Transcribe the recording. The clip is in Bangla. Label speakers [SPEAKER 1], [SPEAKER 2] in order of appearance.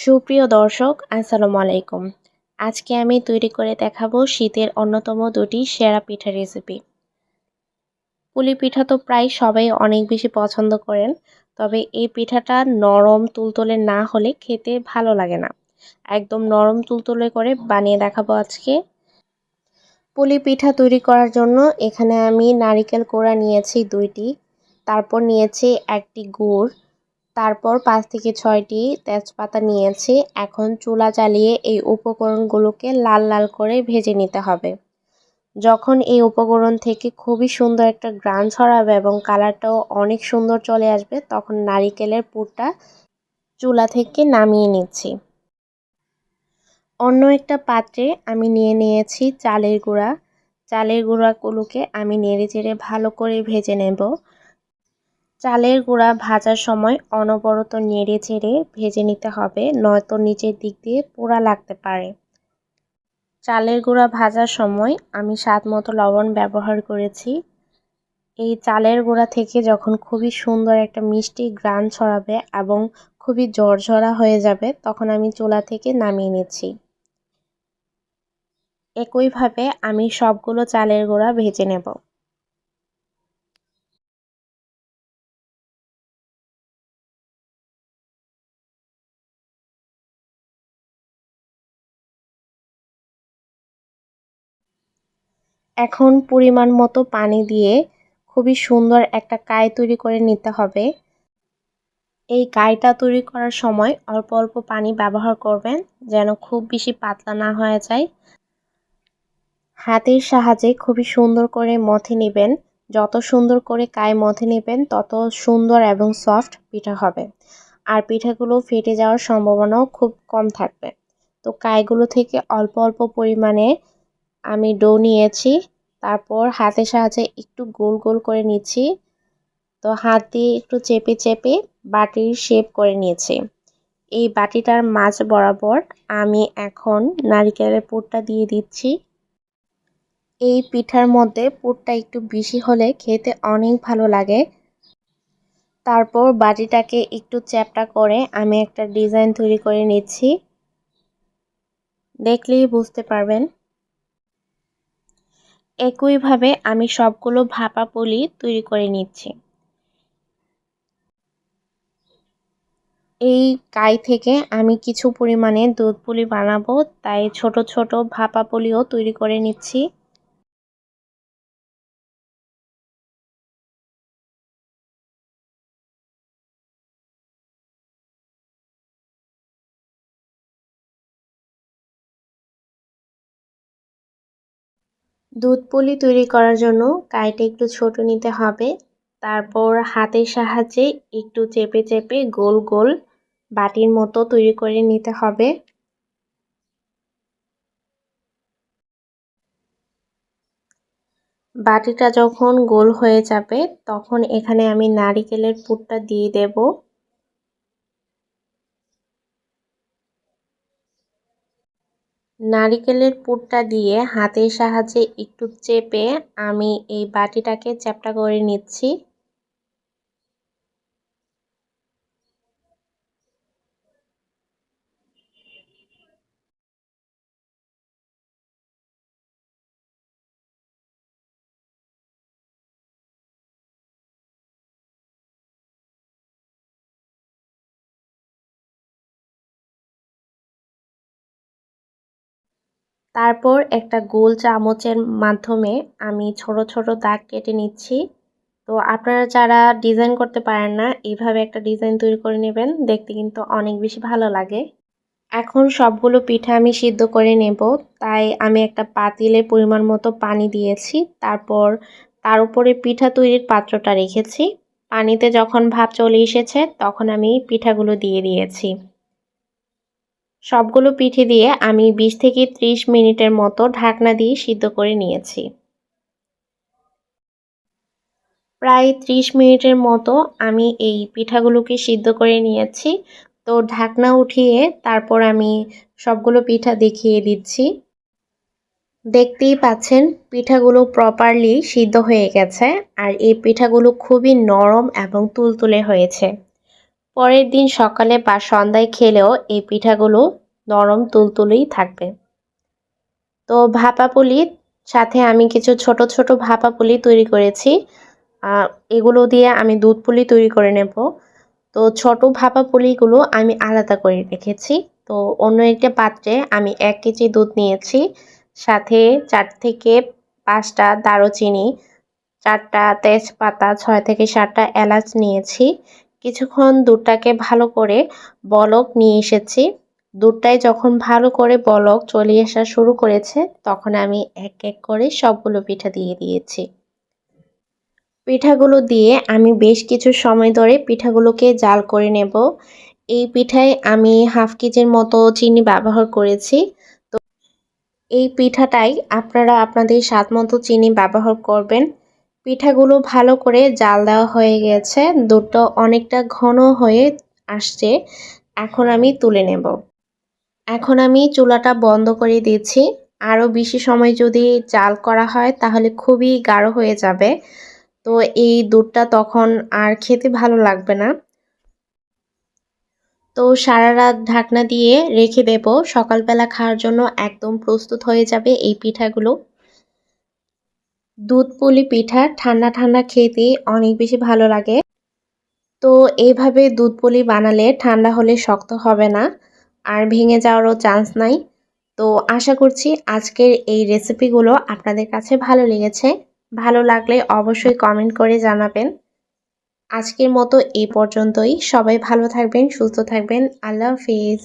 [SPEAKER 1] সুপ্রিয় দর্শক, আসসালামু আলাইকুম। আজকে আমি তৈরি করে দেখাবো শীতের অন্যতম দুটি সেরা পিঠা রেসিপি পুলি পিঠা তো প্রায় সবাই অনেক বেশি পছন্দ করেন, তবে এই পিঠাটা নরম তুলতুলে না হলে খেতে ভালো লাগে না। একদম নরম তুলতুলে করে বানিয়ে দেখাবো আজকে। পুলি পিঠা তৈরি করার জন্য এখানে আমি নারিকেল কোড়া নিয়েছি দুইটি, তারপর নিয়েছি একটি গুড় তারপর পাঁচ থেকে ছয়টি তেজপাতা নিয়েছি। এখন চুলা চালিয়ে এই উপকরণগুলোকে লাল লাল করে ভেজে নিতে হবে। যখন এই উপকরণ থেকে খুবই সুন্দর একটা গ্রান ছড়াবে এবং কালারটাও অনেক সুন্দর চলে আসবে, তখন নারিকেলের পুরটা চুলা থেকে নামিয়ে নিচ্ছি। অন্য একটা পাত্রে আমি নিয়ে নিয়েছি চালের গুঁড়া। চালের গুঁড়াগুলোকে আমি নেড়ে চেড়ে ভালো করে ভেজে নেব। চালের গুঁড়া ভাজার সময় অনবরত নেড়ে চেড়ে ভেজে নিতে হবে, নয়তো নিচের দিক দিয়ে পোড়া লাগতে পারে। চালের গুঁড়া ভাজার সময় আমি স্বাদ মতো লবণ ব্যবহার করেছি। এই চালের গুঁড়া থেকে যখন খুবই সুন্দর একটা মিষ্টি গ্রান ছড়াবে এবং খুবই ঝরঝরা হয়ে যাবে, তখন আমি চুলা থেকে নামিয়ে নিচ্ছি। একইভাবে আমি সবগুলো চালের গুঁড়া ভেজে নেব। এখন পরিমাণ মতো পানি দিয়ে খুবই সুন্দর একটা কায় তৈরি করে নিতে হবে। এই কাইটা তৈরি করার সময় অল্প অল্প পানি ব্যবহার করবেন যেন খুব বেশি পাতলা না হয়ে যায়। হাতের সাহায্যে খুবই সুন্দর করে মথে নেবেন। যত সুন্দর করে কায় মথে নেবেন, তত সুন্দর এবং সফট পিঠা হবে। আর পিঠাগুলো ফেটে যাওয়ার সম্ভাবনাও খুব কম থাকবে। তো কায়গুলো থেকে অল্প অল্প পরিমাণে আমি ডো নিয়েছি, তারপর হাতের সাহায্যে একটু গোল গোল করে নিচ্ছি। তো হাত দিয়ে একটু চেপে চেপে বাটির শেপ করে নিয়েছি। এই বাটিটার মাঝ বরাবর আমি এখন নারিকেলের পুরটা দিয়ে দিচ্ছি। এই পিঠার মধ্যে পুরটা একটু বেশি হলে খেতে অনেক ভালো লাগে। তারপর বাটিটাকে একটু চ্যাপটা করে আমি একটা ডিজাইন তৈরি করে নিচ্ছি। দেখলেই বুঝতে পারবেন। একইভাবে আমি সবগুলো ভাপা পুলি তৈরি করে নিচ্ছি। এই কাই থেকে আমি কিছু পরিমাণে দুধ পুলি বানাবো, তাই ছোট ছোট ভাপা পুলিও তৈরি করে নিচ্ছি। দুধ পুলি তৈরি করার জন্য কাইটা একটু ছোট নিতে হবে। তারপর হাতের সাহায্যে একটু চেপে চেপে গোল গোল বাটির মতো তৈরি করে নিতে হবে। বাটিটা যখন গোল হয়ে যাবে, তখন এখানে আমি নারিকেলের পুরটা দিয়ে দেব। নারিকেলের পুরটা দিয়ে হাতের সাহায্যে একটু চেপে আমি এই বাটিটাকে চ্যাপ্টা করে নিচ্ছি। তারপর একটা গোল চামচের মাধ্যমে আমি ছোট ছোট দাগ কেটে নিচ্ছি। তো আপনারা যারা ডিজাইন করতে পারেন না, এইভাবে একটা ডিজাইন তৈরি করে নেবেন, দেখতে কিন্তু অনেক বেশি ভালো লাগে। এখন সবগুলো পিঠা আমি সিদ্ধ করে নেব। তাই আমি একটা পাতিলে পরিমাণ মতো পানি দিয়েছি। তারপর তার উপরে পিঠা তৈরির পাত্রটা রেখেছি। পানিতে যখন ভাপ চলে এসেছে, তখন আমি পিঠাগুলো দিয়ে দিয়েছি। সবগুলো পিঠে দিয়ে আমি বিশ থেকে ত্রিশ মিনিটের মতো ঢাকনা দিয়ে সিদ্ধ করে নিয়েছি। প্রায় ত্রিশ মিনিটের মতো আমি এই পিঠাগুলোকে সিদ্ধ করে নিয়েছি। তো ঢাকনা উঠিয়ে তারপর আমি সবগুলো পিঠা দেখিয়ে দিচ্ছি। দেখতেই পাচ্ছেন, পিঠাগুলো প্রপারলি সিদ্ধ হয়ে গেছে আর এই পিঠাগুলো খুবই নরম এবং তুলতুলে হয়েছে। পরের দিন সকালে বা সন্ধ্যায় খেলেও এই পিঠাগুলো নরম তুলতুলেই থাকবে। তো ভাপা পুলির সাথে আমি কিছু ছোট ছোট ভাপা পুলি তৈরি করেছি। এগুলো দিয়ে আমি দুধ পুলি তৈরি করে নেব। তো ছোট ভাপা পুলিগুলো আমি আলাদা করে রেখেছি। তো অন্য একটা পাত্রে আমি এক কেজি দুধ নিয়েছি। সাথে চার থেকে পাঁচটা দারুচিনি, চারটা তেজপাতা, ছয় থেকে সাতটা এলাচ নিয়েছি। কিছুক্ষণ দুধটাকে ভালো করে বলক নিয়ে এসেছি। দুধটায় যখন ভালো করে বলক চলে আসা শুরু করেছে, তখন আমি এক এক করে সবগুলো পিঠা দিয়ে দিয়েছি। পিঠাগুলো দিয়ে আমি বেশ কিছু সময় ধরে পিঠাগুলোকে জাল করে নেব। এই পিঠায় আমি হাফ কেজির মতো চিনি ব্যবহার করেছি। তো এই পিঠাটাই আপনারা আপনাদের স্বাদ মতো চিনি ব্যবহার করবেন। পিঠাগুলো ভালো করে জাল দেওয়া হয়ে গেছে। দুধটা অনেকটা ঘন হয়ে আসছে। এখন আমি তুলে নেব। এখন আমি চুলাটা বন্ধ করে দিচ্ছি। আরও বেশি সময় যদি জাল করা হয়, তাহলে খুবই গাঢ় হয়ে যাবে। তো এই দুধটা তখন আর খেতে ভালো লাগবে না। তো সারা রাত ঢাকনা দিয়ে রেখে দেব। সকালবেলা খাওয়ার জন্য একদম প্রস্তুত হয়ে যাবে এই পিঠাগুলো। দুধ, পুলি, পিঠা ঠান্ডা ঠান্ডা খেতে অনেক বেশি ভালো লাগে। তো এইভাবে দুধ, পুলি বানালে ঠান্ডা হলে শক্ত হবে না আর ভেঙে যাওয়ারও চান্স নাই। তো আশা করছি আজকের এই রেসিপিগুলো আপনাদের কাছে ভালো লেগেছে। ভালো লাগলে অবশ্যই কমেন্ট করে জানাবেন। আজকের মতো এই পর্যন্তই। সবাই ভালো থাকবেন, সুস্থ থাকবেন। আল্লাহ হাফিজ।